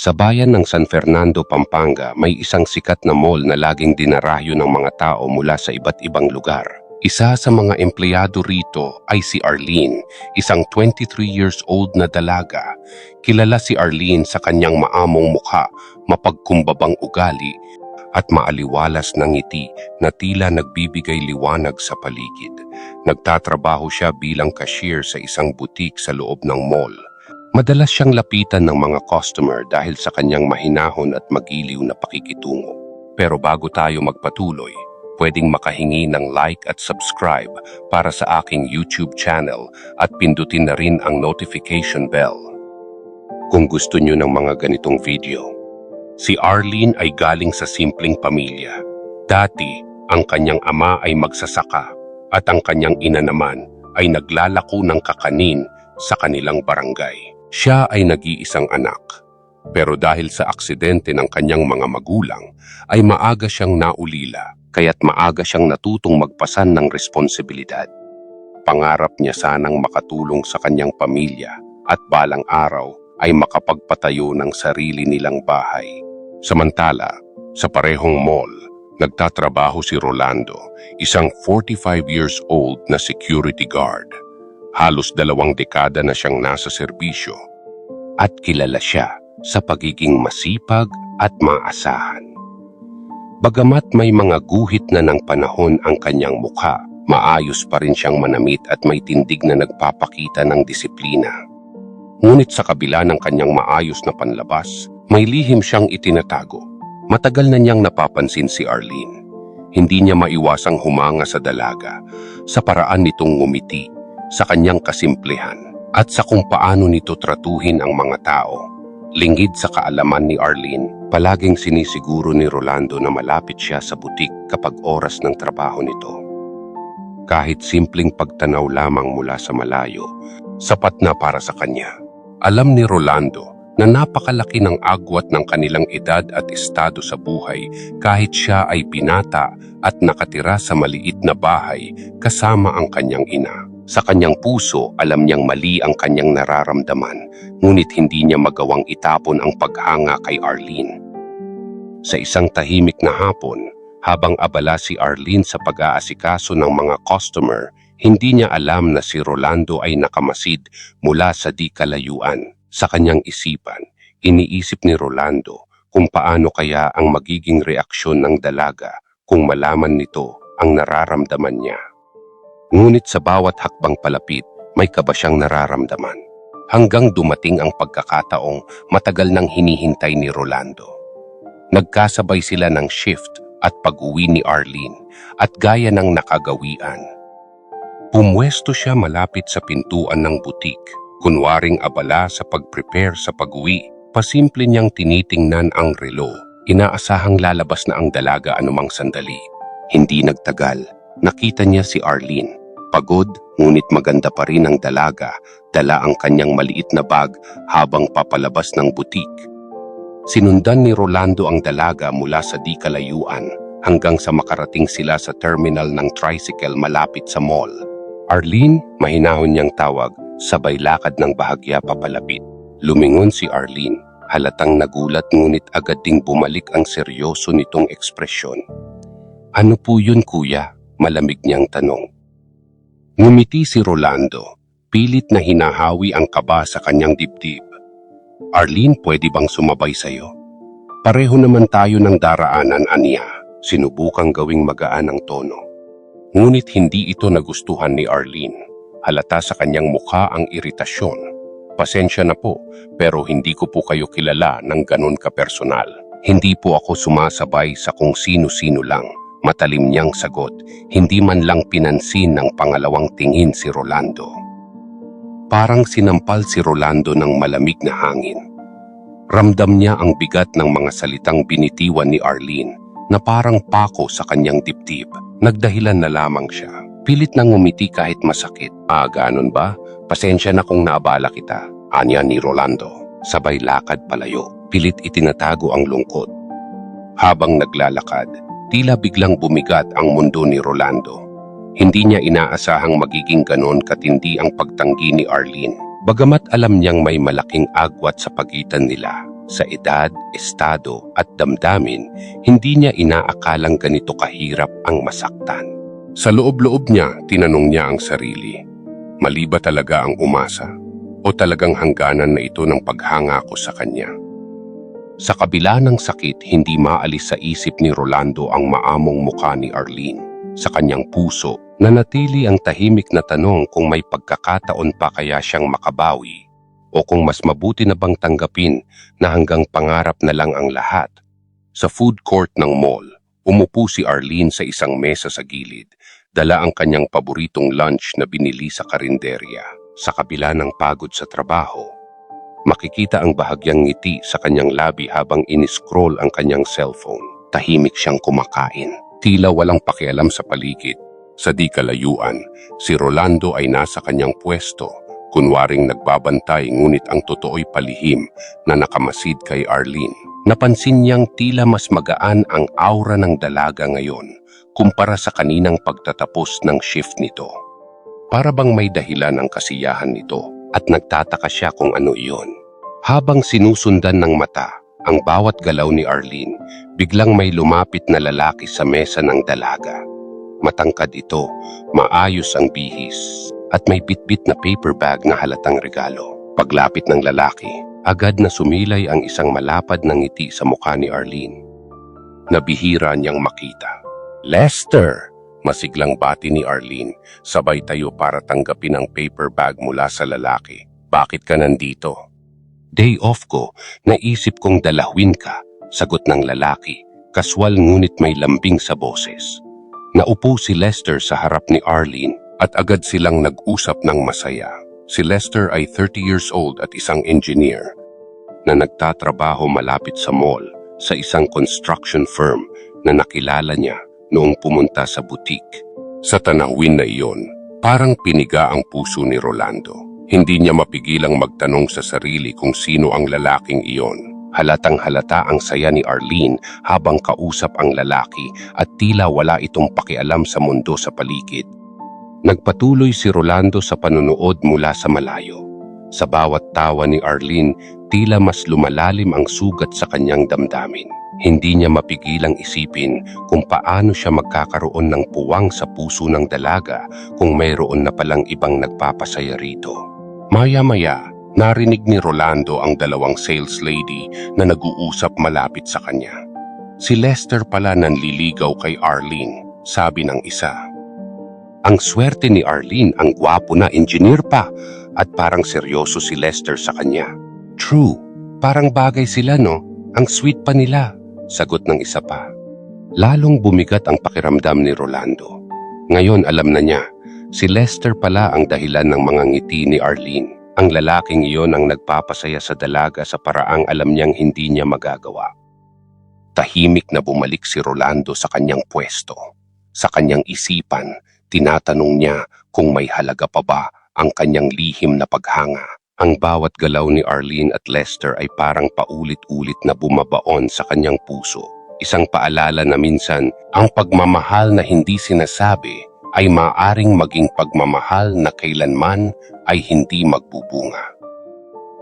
Sa bayan ng San Fernando, Pampanga, may isang sikat na mall na laging dinarayo ng mga tao mula sa iba't ibang lugar. Isa sa mga empleyado rito ay si Arlene, isang 23 years old na dalaga. Kilala si Arlene sa kanyang maamong mukha, mapagkumbabang ugali, at maaliwalas na ngiti na tila nagbibigay liwanag sa paligid. Nagtatrabaho siya bilang cashier sa isang butik sa loob ng mall. Madalas siyang lapitan ng mga customer dahil sa kanyang mahinahon at magiliw na pakikitungo. Pero bago tayo magpatuloy, pwedeng makahingi ng like at subscribe para sa aking YouTube channel at pindutin na rin ang notification bell. Kung gusto nyo ng mga ganitong video, si Arlene ay galing sa simpleng pamilya. Dati, ang kanyang ama ay magsasaka at ang kanyang ina naman ay naglalako ng kakanin sa kanilang barangay. Siya ay nag-iisang anak. Pero dahil sa aksidente ng kanyang mga magulang, ay maaga siyang naulila, kaya't maaga siyang natutong magpasan ng responsibilidad. Pangarap niya sanang makatulong sa kanyang pamilya at balang araw ay makapagpatayo ng sarili nilang bahay. Samantala, sa parehong mall, nagtatrabaho si Rolando, isang 45 years old na security guard. Halos dalawang dekada na siyang nasa serbisyo at kilala siya sa pagiging masipag at maasahan. Bagamat may mga guhit na ng panahon ang kanyang mukha, maayos pa rin siyang manamit at may tindig na nagpapakita ng disiplina. Ngunit sa kabila ng kanyang maayos na panlabas, may lihim siyang itinatago. Matagal na niyang napapansin si Arlene. Hindi niya maiwasang humanga sa dalaga, sa paraan nitong ngumiti, sa kanyang kasimplehan, at sa kung paano nito tratuhin ang mga tao. Lingid sa kaalaman ni Arlene, palaging sinisiguro ni Rolando na malapit siya sa butik kapag oras ng trabaho nito. Kahit simpleng pagtanaw lamang mula sa malayo, sapat na para sa kanya. Alam ni Rolando na napakalaki ng agwat ng kanilang edad at estado sa buhay kahit siya ay pinata at nakatira sa maliit na bahay kasama ang kanyang ina. Sa kanyang puso, alam niyang mali ang kanyang nararamdaman, ngunit hindi niya magawang itapon ang paghanga kay Arlene. Sa isang tahimik na hapon, habang abala si Arlene sa pag-aasikaso ng mga customer, hindi niya alam na si Rolando ay nakamasid mula sa di kalayuan. Sa kanyang isipan, iniisip ni Rolando kung paano kaya ang magiging reaksyon ng dalaga kung malaman nito ang nararamdaman niya. Ngunit sa bawat hakbang palapit, may kaba siyang nararamdaman. Hanggang dumating ang pagkakataong matagal nang hinihintay ni Rolando. Nagkasabay sila ng shift at pag-uwi ni Arlene at gaya ng nakagawian. Pumwesto siya malapit sa pintuan ng butik, kunwaring abala sa pag-prepare sa pag-uwi. Pasimple niyang tinitingnan ang relo. Inaasahang lalabas na ang dalaga anumang sandali. Hindi nagtagal, nakita niya si Arlene. Pagod, ngunit maganda pa rin ang dalaga, dala ang kanyang maliit na bag habang papalabas ng butik. Sinundan ni Rolando ang dalaga mula sa di kalayuan hanggang sa makarating sila sa terminal ng tricycle malapit sa mall. Arlene, mahinahon niyang tawag, sabay lakad ng bahagya papalapit. Lumingon si Arlene, halatang nagulat ngunit agad ding bumalik ang seryoso nitong ekspresyon. Ano po yun kuya? Malamig niyang tanong. Ngumiti si Rolando, pilit na hinahawi ang kaba sa kanyang dibdib. Arlene, pwede bang sumabay sa'yo? Pareho naman tayo ng daraanan, Ania. Sinubukang gawing magaan ang tono. Ngunit hindi ito nagustuhan ni Arlene. Halata sa kanyang mukha ang iritasyon. Pasensya na po, pero hindi ko po kayo kilala ng ganun kapersonal. Hindi po ako sumasabay sa kung sino-sino lang. Matalim niyang sagot, hindi man lang pinansin ng pangalawang tingin si Rolando. Parang sinampal si Rolando ng malamig na hangin. Ramdam niya ang bigat ng mga salitang binitiwan ni Arlene na parang pako sa kanyang dibdib. Nagdahilan na lamang siya. Pilit nang umiti kahit masakit. Ah, ganon ba? Pasensya na kung naabala kita. Anya ni Rolando. Sabay lakad palayo. Pilit itinatago ang lungkot. Habang naglalakad, tila biglang bumigat ang mundo ni Rolando. Hindi niya inaasahang magiging ganon katindi ang pagtanggi ni Arlene. Bagamat alam niyang may malaking agwat sa pagitan nila, Sa edad, estado at damdamin, hindi niya inaakalang ganito kahirap ang masaktan. Sa loob-loob niya, tinanong niya ang sarili. Mali ba talaga ang umasa? O talagang hangganan na ito ng paghanga ko sa kanya? Sa kabila ng sakit, hindi maalis sa isip ni Rolando ang maamong muka ni Arlene. Sa kanyang puso, nanatili ang tahimik na tanong kung may pagkakataon pa kaya siyang makabawi o kung mas mabuti na bang tanggapin na hanggang pangarap na lang ang lahat. Sa food court ng mall, umupo si Arlene sa isang mesa sa gilid, dala ang kanyang paboritong lunch na binili sa karinderya. Sa kabila ng pagod sa trabaho, makikita ang bahagyang ngiti sa kanyang labi habang iniscroll ang kanyang cellphone. Tahimik siyang kumakain. Tila walang pakialam sa paligid. Sa di kalayuan, si Rolando ay nasa kanyang pwesto, kunwaring nagbabantay ngunit ang totoo'y palihim na nakamasid kay Arlene. Napansin niyang tila mas magaan ang aura ng dalaga ngayon kumpara sa kaninang pagtatapos ng shift nito. Para bang may dahilan ang kasiyahan nito at nagtataka siya kung ano iyon. Habang sinusundan ng mata ang bawat galaw ni Arlene, biglang may lumapit na lalaki sa mesa ng dalaga. Matangkad ito, maayos ang bihis, at may bitbit na paper bag na halatang regalo. Paglapit ng lalaki, agad na sumilay ang isang malapad na ngiti sa mukha ni Arlene. Nabihira niyang makita. Lester! Masiglang bati ni Arlene, sabay tayo para tanggapin ang paper bag mula sa lalaki. Bakit ka nandito? Day off ko, naisip kong dalawin ka, sagot ng lalaki, kaswal ngunit may lambing sa boses. Naupo si Lester sa harap ni Arlene at agad silang nag-usap ng masaya. Si Lester ay 30 years old at isang engineer na nagtatrabaho malapit sa mall sa isang construction firm na nakilala niya noong pumunta sa butik. Sa tanawin na iyon, parang piniga ang puso ni Rolando. Hindi niya mapigilang magtanong sa sarili kung sino ang lalaking iyon. Halatang halata ang saya ni Arlene habang kausap ang lalaki at tila wala itong pakialam sa mundo sa paligid. Nagpatuloy si Rolando sa panunood mula sa malayo. Sa bawat tawa ni Arlene, tila mas lumalalim ang sugat sa kanyang damdamin. Hindi niya mapigilang isipin kung paano siya magkakaroon ng puwang sa puso ng dalaga kung mayroon na palang ibang nagpapasaya rito. Maya-maya, narinig ni Rolando ang dalawang sales lady na nag-uusap malapit sa kanya. Si Lester pala nanliligaw kay Arlene, sabi ng isa. Ang swerte ni Arlene ang gwapo na engineer pa at parang seryoso si Lester sa kanya. True, parang bagay sila no, ang sweet pa nila, sagot ng isa pa. Lalong bumigat ang pakiramdam ni Rolando. Ngayon alam na niya, si Lester pala ang dahilan ng mga ngiti ni Arlene. Ang lalaking iyon ang nagpapasaya sa dalaga sa paraang alam niyang hindi niya magagawa. Tahimik na bumalik si Rolando sa kanyang pwesto. Sa kanyang isipan, tinatanong niya kung may halaga pa ba ang kanyang lihim na paghanga. Ang bawat galaw ni Arlene at Lester ay parang paulit-ulit na bumabaon sa kanyang puso. Isang paalala na minsan, ang pagmamahal na hindi sinasabi ay maaring maging pagmamahal na kailanman ay hindi magbubunga.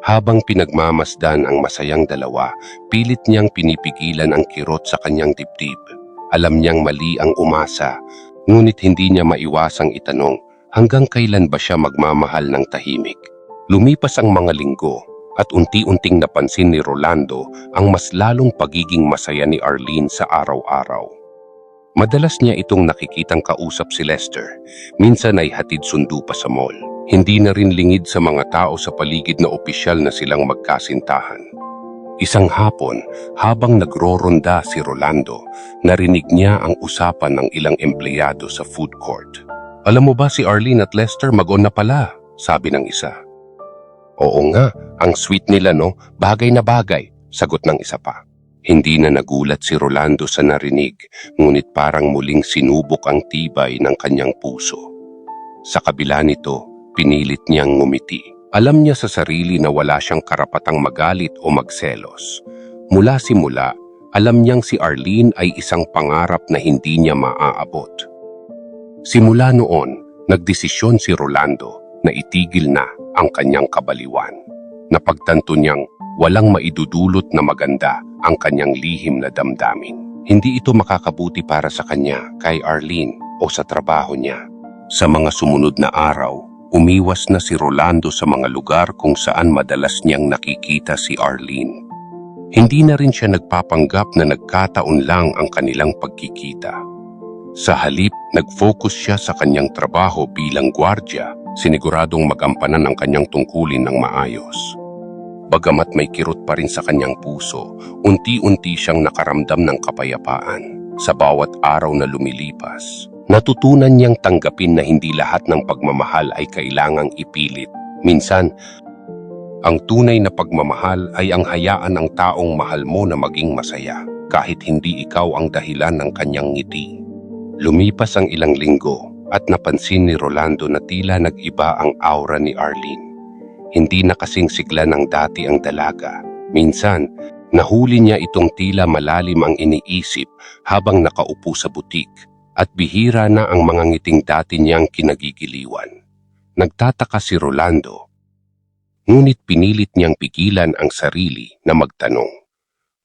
Habang pinagmamasdan ang masayang dalawa, pilit niyang pinipigilan ang kirot sa kanyang dibdib. Alam niyang mali ang umasa, ngunit hindi niya maiwasang itanong hanggang kailan ba siya magmamahal ng tahimik. Lumipas ang mga linggo at unti-unting napansin ni Rolando ang mas lalong pagiging masaya ni Arlene sa araw-araw. Madalas niya itong nakikitang kausap si Lester, minsan ay hatid sundo pa sa mall. Hindi na rin lingid sa mga tao sa paligid na opisyal na silang magkasintahan. Isang hapon, habang nagroronda si Rolando, narinig niya ang usapan ng ilang empleyado sa food court. Alam mo ba si Arlene at Lester mag-on na pala, sabi ng isa. Oo nga, ang sweet nila no, bagay na bagay, sagot ng isa pa. Hindi na nagulat si Rolando sa narinig, ngunit parang muling sinubok ang tibay ng kanyang puso. Sa kabila nito, pinilit niyang ngumiti. Alam niya sa sarili na wala siyang karapatang magalit o magselos. Mula simula, alam niyang si Arlene ay isang pangarap na hindi niya maaabot. Simula noon, nagdesisyon si Rolando na itigil na ang kanyang kabaliwan. Napagtanto niyang Walang maidudulot na maganda ang kanyang lihim na damdamin. Hindi ito makakabuti para sa kanya, kay Arlene o sa trabaho niya. Sa mga sumunod na araw, umiwas na si Rolando sa mga lugar kung saan madalas niyang nakikita si Arlene. Hindi na rin siya nagpapanggap na nagkataon lang ang kanilang pagkikita. Sa halip, nag-focus siya sa kanyang trabaho bilang gwardya, siniguradong magampanan ang kanyang tungkulin ng maayos. Bagamat may kirot pa rin sa kanyang puso, unti-unti siyang nakaramdam ng kapayapaan sa bawat araw na lumilipas. Natutunan niyang tanggapin na hindi lahat ng pagmamahal ay kailangang ipilit. Minsan, ang tunay na pagmamahal ay ang hayaan ng taong mahal mo na maging masaya kahit hindi ikaw ang dahilan ng kanyang ngiti. Lumipas ang ilang linggo at napansin ni Rolando na tila nag-iba ang aura ni Arlene. Hindi na kasing sigla ng dati ang dalaga. Minsan, nahuli niya itong tila malalim ang iniisip habang nakaupo sa butik at bihira na ang mga ngiting dati niyang kinagigiliwan. Nagtataka si Rolando ngunit pinilit niyang pigilan ang sarili na magtanong.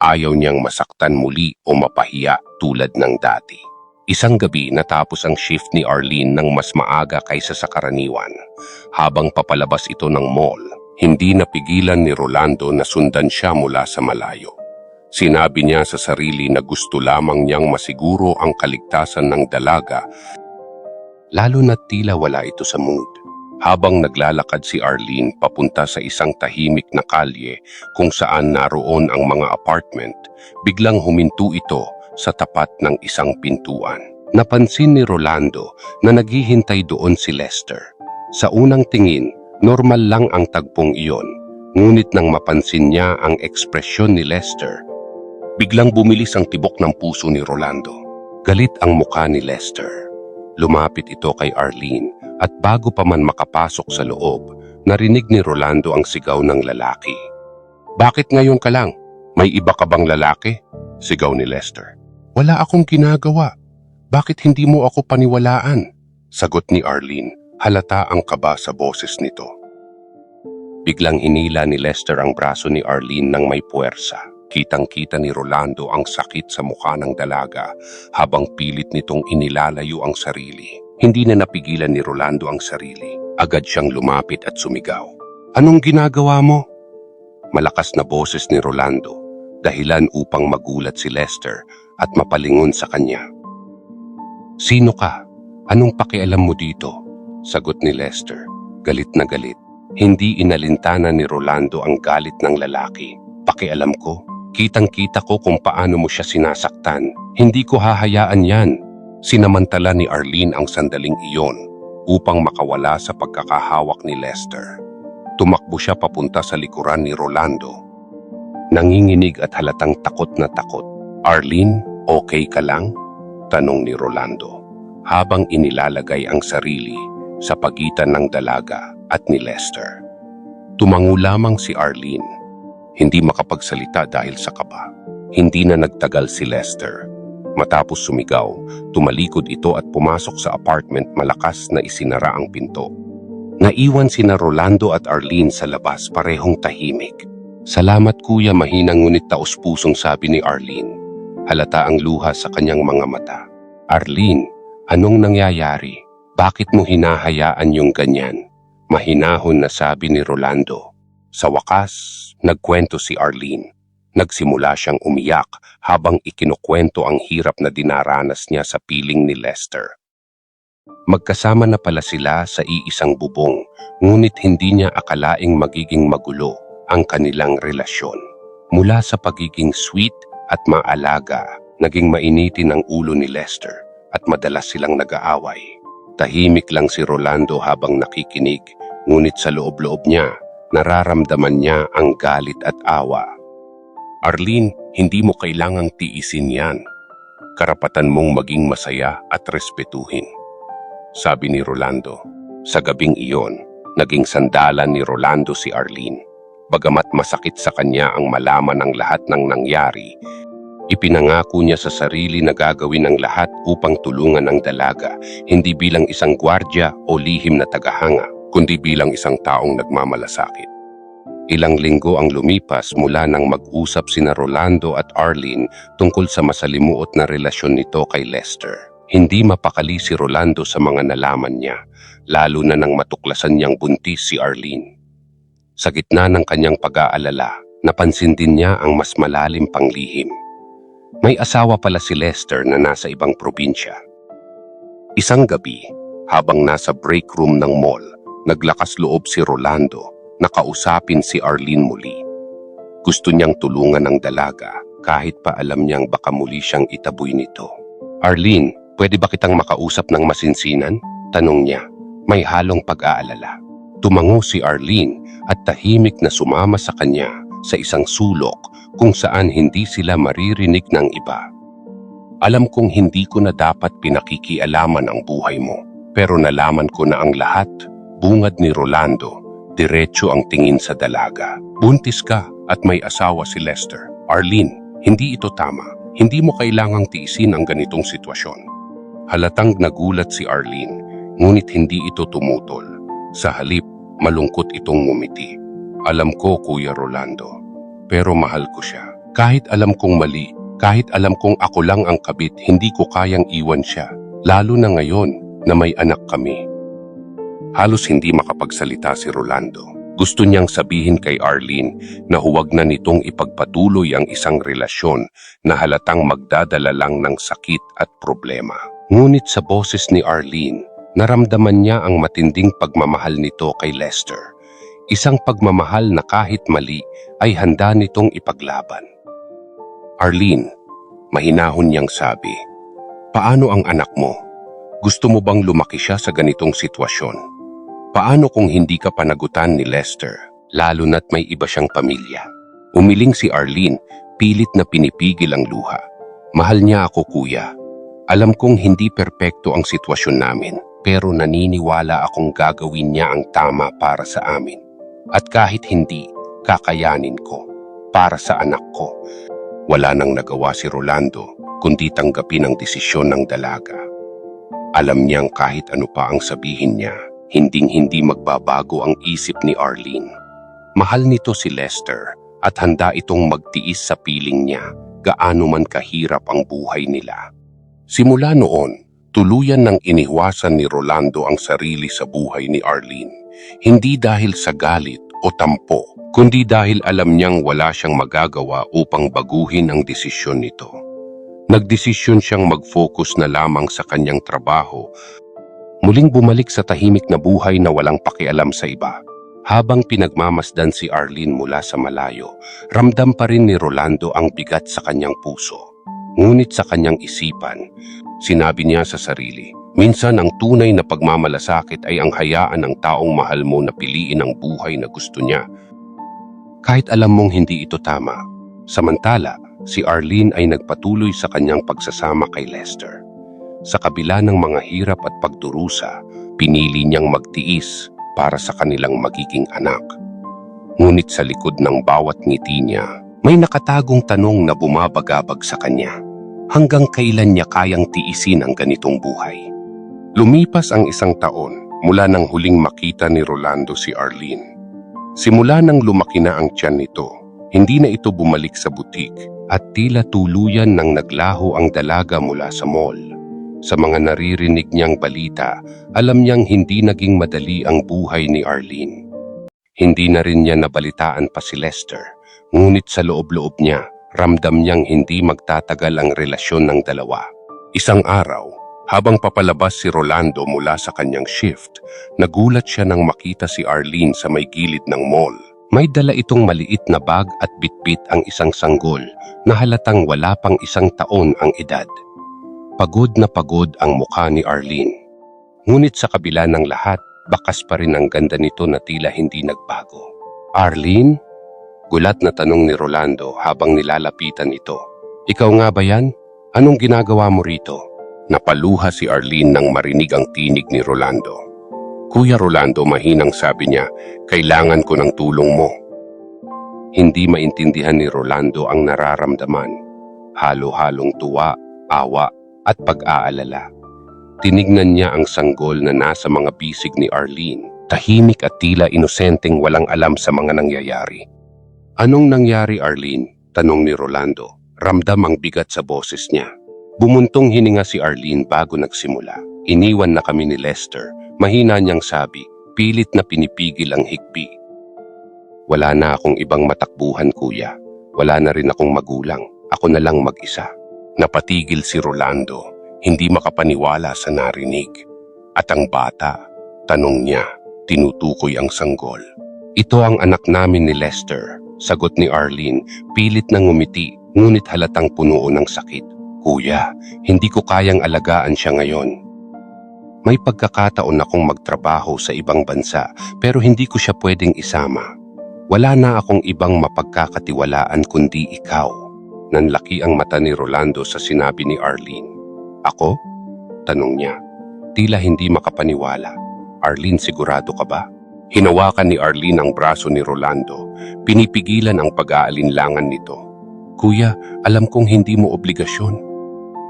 Ayaw niyang masaktan muli o mapahiya tulad ng dati. Isang gabi natapos ang shift ni Arlene ng mas maaga kaysa sa karaniwan. Habang papalabas ito ng mall, hindi napigilan ni Rolando na sundan siya mula sa malayo. Sinabi niya sa sarili na gusto lamang niyang masiguro ang kaligtasan ng dalaga, lalo na tila wala ito sa mood. Habang naglalakad si Arlene papunta sa isang tahimik na kalye kung saan naroon ang mga apartment, biglang huminto ito sa tapat ng isang pintuan. Napansin ni Rolando na naghihintay doon si Lester. Sa unang tingin, normal lang ang tagpong iyon. Ngunit nang mapansin niya ang ekspresyon ni Lester, biglang bumilis ang tibok ng puso ni Rolando. Galit ang mukha ni Lester. Lumapit ito kay Arlene at bago pa man makapasok sa loob, narinig ni Rolando ang sigaw ng lalaki. Bakit ngayon ka lang? May iba ka bang lalaki? Sigaw ni Lester. Wala akong ginagawa. Bakit hindi mo ako paniwalaan? Sagot ni Arlene, halata ang kaba sa boses nito. Biglang hinila ni Lester ang braso ni Arlene ng may puwersa. Kitang-kita ni Rolando ang sakit sa mukha ng dalaga habang pilit nitong inilalayo ang sarili. Hindi na napigilan ni Rolando ang sarili. Agad siyang lumapit at sumigaw. Anong ginagawa mo? Malakas na boses ni Rolando, dahilan upang magulat si Lester at mapalingon sa kanya. Sino ka? Anong pakialam mo dito? Sagot ni Lester, galit na galit. Hindi inalintana ni Rolando ang galit ng lalaki. Pakialam ko, kitang-kita ko kung paano mo siya sinasaktan. Hindi ko hahayaan yan. Sinamantala ni Arlene ang sandaling iyon upang makawala sa pagkakahawak ni Lester. Tumakbo siya papunta sa likuran ni Rolando. Nanginginig at halatang takot na takot. Arlene, okay ka lang? Tanong ni Rolando habang inilalagay ang sarili sa pagitan ng dalaga at ni Lester. Tumango lamang si Arlene. Hindi makapagsalita dahil sa kaba. Hindi na nagtagal si Lester. Matapos sumigaw, tumalikod ito at pumasok sa apartment malakas na isinara ang pinto. Naiwan sina Rolando at Arlene sa labas parehong tahimik. Salamat kuya mahinang ngunit taos pusong sabi ni Arlene. Halata ang luha sa kanyang mga mata. Arlene, anong nangyayari? Bakit mo hinahayaan yung ganyan? Mahinahon na sabi ni Rolando. Sa wakas, nagkwento si Arlene. Nagsimula siyang umiyak habang ikinukwento ang hirap na dinaranas niya sa piling ni Lester. Magkasama na pala sila sa iisang bubong, ngunit hindi niya akalaing magiging magulo ang kanilang relasyon. Mula sa pagiging sweet at maalaga, naging mainitin ang ulo ni Lester at madalas silang nag-aaway. Tahimik lang si Rolando habang nakikinig, ngunit sa loob-loob niya, nararamdaman niya ang galit at awa. Arlene, hindi mo kailangang tiisin yan. Karapatan mong maging masaya at respetuhin. Sabi ni Rolando. Sa gabing iyon, naging sandalan ni Rolando si Arlene. Bagamat masakit sa kanya ang malaman ng lahat ng nangyari, ipinangako niya sa sarili na gagawin ang lahat upang tulungan ang dalaga, hindi bilang isang gwardya o lihim na tagahanga, kundi bilang isang taong nagmamalasakit. Ilang linggo ang lumipas mula nang mag-usap sina Rolando at Arlene tungkol sa masalimuot na relasyon nito kay Lester. Hindi mapakali si Rolando sa mga nalaman niya, lalo na nang matuklasan niyang buntis si Arlene. Sa gitna ng kanyang pag-aalala, napansin din niya ang mas malalim pang lihim. May asawa pala si Lester na nasa ibang probinsya. Isang gabi, habang nasa break room ng mall, naglakas loob si Rolando na kausapin si Arlene muli. Gusto niyang tulungan ng dalaga kahit pa alam niyang baka muli siyang itaboy nito. Arlene, pwede ba kitang makausap ng masinsinan? Tanong niya. May halong pag-aalala. Tumango si Arlene at tahimik na sumama sa kanya sa isang sulok kung saan hindi sila maririnig ng iba. Alam kong hindi ko na dapat pinakikialaman ang buhay mo, pero nalaman ko na ang lahat, bungad ni Rolando, diretso ang tingin sa dalaga. Buntis ka at may asawa si Lester. Arlene, hindi ito tama. Hindi mo kailangang tiisin ang ganitong sitwasyon. Halatang nagulat si Arlene, ngunit hindi ito tumutol. Sa halip, malungkot itong ngumiti. Alam ko, Kuya Rolando, pero mahal ko siya. Kahit alam kong mali, kahit alam kong ako lang ang kabit, hindi ko kayang iwan siya. Lalo na ngayon na may anak kami. Halos hindi makapagsalita si Rolando. Gusto niyang sabihin kay Arlene na huwag na nitong ipagpatuloy ang isang relasyon na halatang magdadala lang ng sakit at problema. Ngunit sa boses ni Arlene, naramdaman niya ang matinding pagmamahal nito kay Lester. Isang pagmamahal na kahit mali ay handa nitong ipaglaban. Arlene, mahinahon niyang sabi, Paano ang anak mo? Gusto mo bang lumaki siya sa ganitong sitwasyon? Paano kung hindi ka panagutan ni Lester, lalo na't may iba siyang pamilya? Umiling si Arlene, pilit na pinipigil ang luha. Mahal niya ako kuya. Alam kong hindi perpekto ang sitwasyon namin, pero naniniwala akong gagawin niya ang tama para sa amin. At kahit hindi, kakayanin ko. Para sa anak ko. Wala nang nagawa si Rolando, kundi tanggapin ang desisyon ng dalaga. Alam niyang kahit ano pa ang sabihin niya, hinding-hindi magbabago ang isip ni Arlene. Mahal nito si Lester at handa itong magtiis sa piling niya gaano man kahirap ang buhay nila. Simula noon, tuluyan ng iniwasan ni Rolando ang sarili sa buhay ni Arlene. Hindi dahil sa galit o tampo, kundi dahil alam niyang wala siyang magagawa upang baguhin ang desisyon nito. Nagdesisyon siyang mag-focus na lamang sa kanyang trabaho muling bumalik sa tahimik na buhay na walang pakialam sa iba. Habang pinagmamasdan si Arlene mula sa malayo, ramdam pa rin ni Rolando ang bigat sa kanyang puso. Ngunit sa kanyang isipan, sinabi niya sa sarili, minsan ang tunay na pagmamalasakit ay ang hayaan ng taong mahal mo na piliin ang buhay na gusto niya. Kahit alam mong hindi ito tama, samantala, si Arlene ay nagpatuloy sa kanyang pagsasama kay Lester. Sa kabila ng mga hirap at pagdurusa, pinili niyang magtiis para sa kanilang magiging anak. Ngunit sa likod ng bawat ngiti niya, may nakatagong tanong na bumabagabag sa kanya. Hanggang kailan niya kayang tiisin ang ganitong buhay? Lumipas ang isang taon mula nang huling makita ni Rolando si Arlene. Simula nang lumaki na ang tiyan nito, hindi na ito bumalik sa butik at tila tuluyan nang naglaho ang dalaga mula sa mall. Sa mga naririnig niyang balita, alam niyang hindi naging madali ang buhay ni Arlene. Hindi na rin niya nabalitaan pa si Lester, ngunit sa loob-loob niya, ramdam niyang hindi magtatagal ang relasyon ng dalawa. Isang araw, habang papalabas si Rolando mula sa kanyang shift, nagulat siya nang makita si Arlene sa may gilid ng mall. May dala itong maliit na bag at bitbit ang isang sanggol na halatang wala pang isang taon ang edad. Pagod na pagod ang mukha ni Arlene. Ngunit sa kabila ng lahat, bakas pa rin ang ganda nito na tila hindi nagbago. Arlene? Gulat na tanong ni Rolando habang nilalapitan ito. Ikaw nga ba yan? Anong ginagawa mo rito? Napaluha si Arlene nang marinig ang tinig ni Rolando. Kuya Rolando, mahinang sabi niya, kailangan ko ng tulong mo. Hindi maintindihan ni Rolando ang nararamdaman. Halo-halong tuwa, awa at pag-aalala. Tinignan niya ang sanggol na nasa mga bisig ni Arlene. tahimik at tila inosenteng walang alam sa mga nangyayari. Anong nangyari Arlene? Tanong ni Rolando. Ramdam ang bigat sa boses niya. Bumuntong hininga si Arlene bago nagsimula. Iniwan na kami ni Lester. Mahina niyang sabi, pilit na pinipigil ang higpi. Wala na akong ibang matakbuhan kuya. Wala na rin akong magulang. Ako na lang mag-isa. Napatigil si Rolando, hindi makapaniwala sa narinig. At ang bata, tanong niya, tinutukoy ang sanggol. Ito ang anak namin ni Lester, sagot ni Arlene, pilit na ngumiti, ngunit halatang punuo ng sakit. Kuya, hindi ko kayang alagaan siya ngayon. May pagkakataon akong magtrabaho sa ibang bansa pero hindi ko siya pwedeng isama. Wala na akong ibang mapagkakatiwalaan kundi ikaw. Nanlaki ang mata ni Rolando sa sinabi ni Arlene. Ako? Tanong niya. Tila hindi makapaniwala. Arlene, sigurado ka ba? Hinawakan ni Arlene ang braso ni Rolando. Pinipigilan ang pag-aalinlangan nito. Kuya, alam kong hindi mo obligasyon.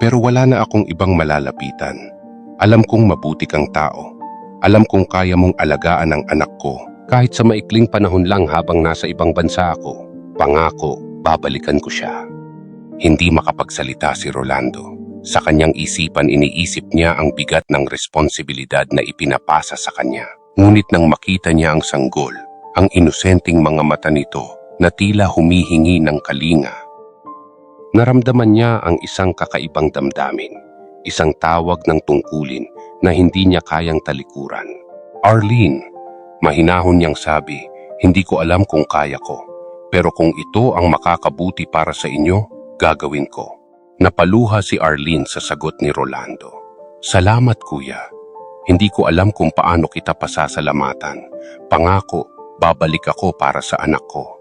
Pero wala na akong ibang malalapitan. Alam kong mabuti kang tao. Alam kong kaya mong alagaan ang anak ko kahit sa maikling panahon lang habang nasa ibang bansa ako. Pangako, babalikan ko siya. Hindi makapagsalita si Rolando. Sa kanyang isipan iniisip niya ang bigat ng responsibilidad na ipinapasa sa kanya. Ngunit nang makita niya ang sanggol, ang inosenteng mga mata nito na tila humihingi ng kalinga. Naramdaman niya ang isang kakaibang damdamin, isang tawag ng tungkulin na hindi niya kayang talikuran. Arlene, mahinahon niyang sabi, hindi ko alam kung kaya ko, pero kung ito ang makakabuti para sa inyo, gagawin ko. Napaluha si Arlene sa sagot ni Rolando. Salamat kuya. Hindi ko alam kung paano kita pasasalamatan. Pangako, babalik ako para sa anak ko.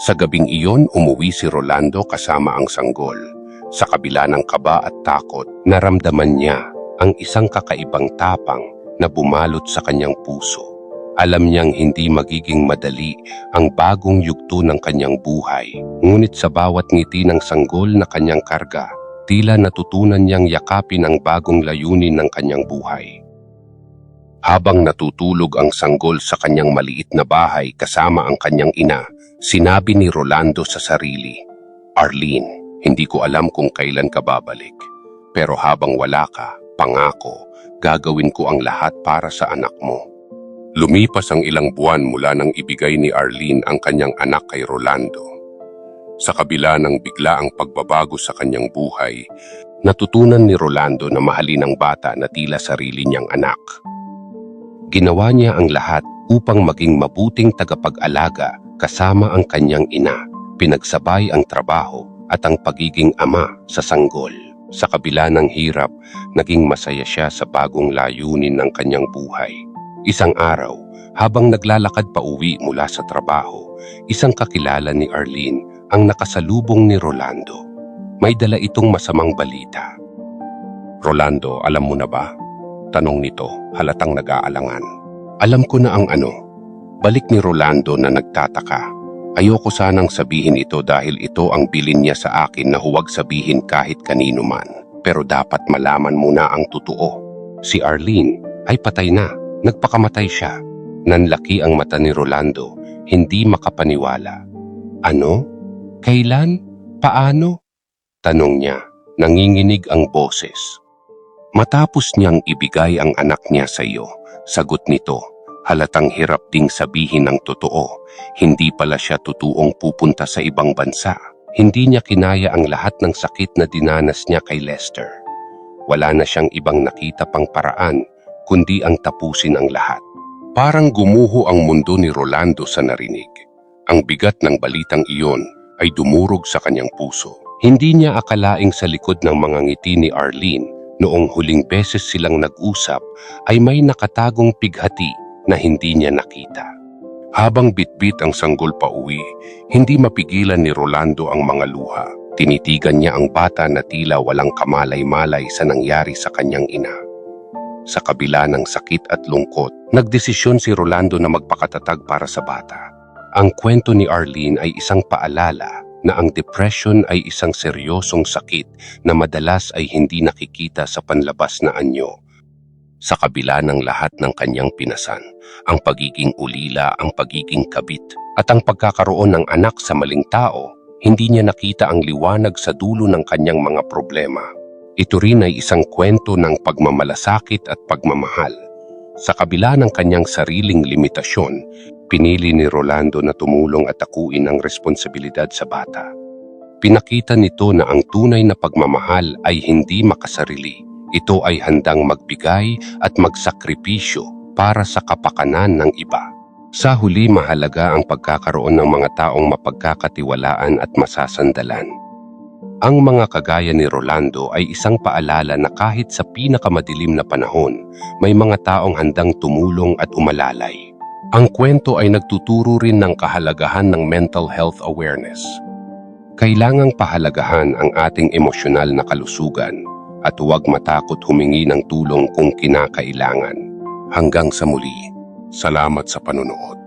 Sa gabing iyon, umuwi si Rolando kasama ang sanggol. Sa kabila ng kaba at takot, naramdaman niya ang isang kakaibang tapang na bumalot sa kanyang puso. Alam niyang hindi magiging madali ang bagong yugto ng kanyang buhay. Ngunit sa bawat ngiti ng sanggol na kanyang karga, tila natutunan niyang yakapin ang bagong layunin ng kanyang buhay. Habang natutulog ang sanggol sa kanyang maliit na bahay kasama ang kanyang ina, sinabi ni Rolando sa sarili, Arlene, hindi ko alam kung kailan ka babalik. Pero habang wala ka, pangako, gagawin ko ang lahat para sa anak mo. Lumipas ang ilang buwan mula nang ibigay ni Arlene ang kanyang anak kay Rolando. Sa kabila ng bigla ang pagbabago sa kanyang buhay, natutunan ni Rolando na mahalin ang bata na tila sarili niyang anak. Ginawa niya ang lahat upang maging mabuting tagapag-alaga kasama ang kanyang ina, pinagsabay ang trabaho at ang pagiging ama sa sanggol. Sa kabila ng hirap, naging masaya siya sa bagong layunin ng kanyang buhay. Isang araw, habang naglalakad pa uwi mula sa trabaho, isang kakilala ni Arlene ang nakasalubong ni Rolando. May dala itong masamang balita. Rolando, alam mo na ba? Tanong nito, halatang nag-aalangan. Alam ko na ang ano. Balik ni Rolando na nagtataka. Ayoko sanang sabihin ito dahil ito ang bilin niya sa akin na huwag sabihin kahit kanino man. Pero dapat malaman mo na ang totoo. Si Arlene ay patay na. Nagpakamatay siya. Nanlaki ang mata ni Rolando, hindi makapaniwala. Ano? Kailan? Paano? Tanong niya, nanginginig ang boses. Matapos niyang ibigay ang anak niya sa iyo, sagot nito, halatang hirap ding sabihin ng totoo. Hindi pala siya tutuong pupunta sa ibang bansa. Hindi niya kinaya ang lahat ng sakit na dinanas niya kay Lester. Wala na siyang ibang nakita pang paraan, kundi ang tapusin ang lahat. Parang gumuho ang mundo ni Rolando sa narinig. Ang bigat ng balitang iyon ay dumurog sa kanyang puso. Hindi niya akalaing sa likod ng mga ngiti ni Arlene noong huling beses silang nag-usap ay may nakatagong pighati na hindi niya nakita. Habang bitbit ang sanggol pa uwi, hindi mapigilan ni Rolando ang mga luha. Tinitigan niya ang bata na tila walang kamalay-malay sa nangyari sa kanyang ina. Sa kabila ng sakit at lungkot, nagdesisyon si Rolando na magpakatatag para sa bata. Ang kwento ni Arlene ay isang paalala na ang depression ay isang seryosong sakit na madalas ay hindi nakikita sa panlabas na anyo. Sa kabila ng lahat ng kanyang pinasan, ang pagiging ulila, ang pagiging kabit, at ang pagkakaroon ng anak sa maling tao, hindi niya nakita ang liwanag sa dulo ng kanyang mga problema. Ito rin ay isang kwento ng pagmamalasakit at pagmamahal. Sa kabila ng kanyang sariling limitasyon, pinili ni Rolando na tumulong at akuin ang responsibilidad sa bata. Pinakita nito na ang tunay na pagmamahal ay hindi makasarili. Ito ay handang magbigay at magsakripisyo para sa kapakanan ng iba. Sa huli mahalaga ang pagkakaroon ng mga taong mapagkakatiwalaan at masasandalan. Ang mga kagaya ni Rolando ay isang paalala na kahit sa pinakamadilim na panahon, may mga taong handang tumulong at umalalay. Ang kwento ay nagtuturo rin ng kahalagahan ng mental health awareness. Kailangang pahalagahan ang ating emosyonal na kalusugan at huwag matakot humingi ng tulong kung kinakailangan. Hanggang sa muli, salamat sa panonood.